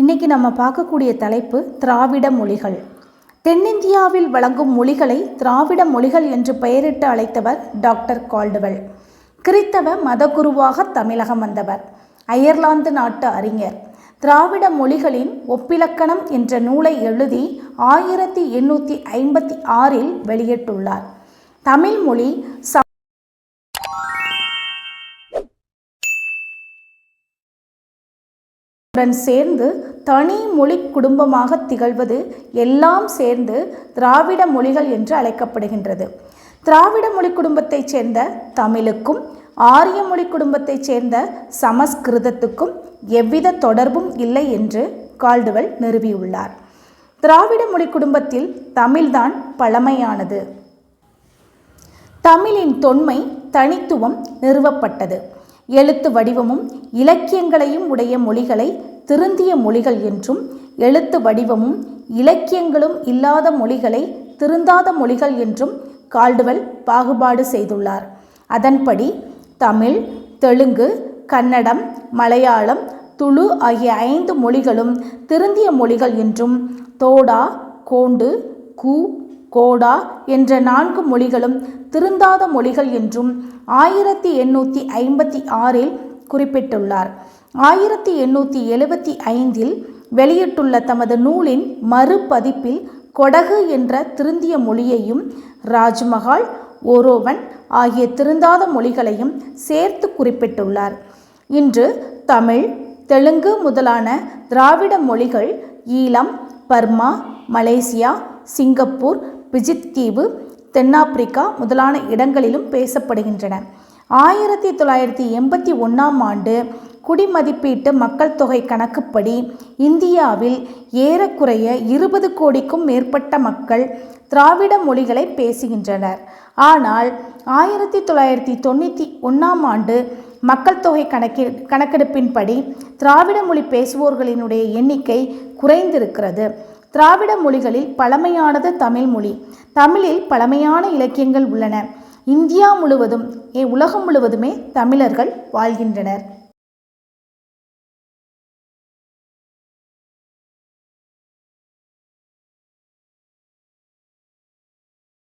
இன்னைக்கு நம்ம பார்க்கக்கூடிய தலைப்பு திராவிட மொழிகள். தென்னிந்தியாவில் வழங்கும் மொழிகளை திராவிட மொழிகள் என்று பெயரிட்டு அழைத்தவர் டாக்டர் கால்டுவெல். கிறித்தவ மதகுருவாக தமிழகம் வந்தவர். அயர்லாந்து நாட்டு அறிஞர். திராவிட மொழிகளின் ஒப்பிலக்கணம் என்ற நூலை எழுதி ஆயிரத்தி எண்ணூற்றி ஐம்பத்தி ஆறில் வெளியிட்டுள்ளார். தமிழ் மொழி உடன் சேர்ந்து தனி மொழி குடும்பமாக திகழ்வது எல்லாம் சேர்ந்து திராவிட மொழிகள் என்று அழைக்கப்படுகின்றது. திராவிட மொழி குடும்பத்தைச் சேர்ந்த தமிழுக்கும் ஆரிய மொழி குடும்பத்தைச் சேர்ந்த சமஸ்கிருதத்துக்கும் எவ்வித தொடர்பும் இல்லை என்று கால்டுவெல் நிறுவியுள்ளார். திராவிட மொழி குடும்பத்தில் தமிழ்தான் பழமையானது. தமிழின் தொன்மை தனித்துவம் நிறுவப்பட்டது. எழுத்து வடிவமும் இலக்கியங்களையும் உடைய மொழிகளை திருந்திய மொழிகள் என்றும் எழுத்து வடிவமும் இலக்கியங்களும் இல்லாத மொழிகளை திருந்தாத மொழிகள் என்றும் கால்டுவல் பாகுபாடு செய்துள்ளார். அதன்படி தமிழ் தெலுங்கு கன்னடம் மலையாளம் துளு ஆகிய ஐந்து மொழிகளும் திருந்திய மொழிகள் என்றும் தோடா கோண்டு கூ கோடா என்ற நான்கு மொழிகளும் திருந்தாத மொழிகள் என்றும் ஆயிரத்தி எண்ணூற்றி ஐம்பத்தி ஆறில் குறிப்பிட்டுள்ளார். ஆயிரத்தி எண்ணூற்றி எழுபத்தி ஐந்தில் வெளியிட்டுள்ள தமது நூலின் மறுபதிப்பில் கொடகு என்ற திருந்திய மொழியையும் ராஜ்மஹால் ஓரோவன் ஆகிய திருந்தாத மொழிகளையும் சேர்த்து குறிப்பிட்டுள்ளார். இன்று தமிழ் தெலுங்கு முதலான திராவிட மொழிகள் Eelam Burma Malaysia Singapore Fiji தீவு தென்னாப்பிரிக்கா முதலான இடங்களிலும் பேசப்படுகின்றன. ஆயிரத்தி தொள்ளாயிரத்தி எண்பத்தி ஒன்றாம் ஆண்டு குடிமதிப்பீட்டு மக்கள் தொகை கணக்குப்படி இந்தியாவில் ஏறக்குறைய இருபது கோடிக்கும் மேற்பட்ட மக்கள் திராவிட மொழிகளை பேசுகின்றனர். ஆனால் ஆயிரத்தி தொள்ளாயிரத்தி தொண்ணூற்றி ஒன்றாம் ஆண்டு மக்கள் தொகை கணக்கி கணக்கெடுப்பின்படி திராவிட மொழி பேசுவோர்களினுடைய எண்ணிக்கை குறைந்திருக்கிறது. திராவிட மொழிகளில் பழமையானது தமிழ் மொழி. தமிழில் பழமையான இலக்கியங்கள் உள்ளன. இந்தியா முழுவதும் ஏ உலகம் முழுவதுமே தமிழர்கள் வாழ்கின்றனர்.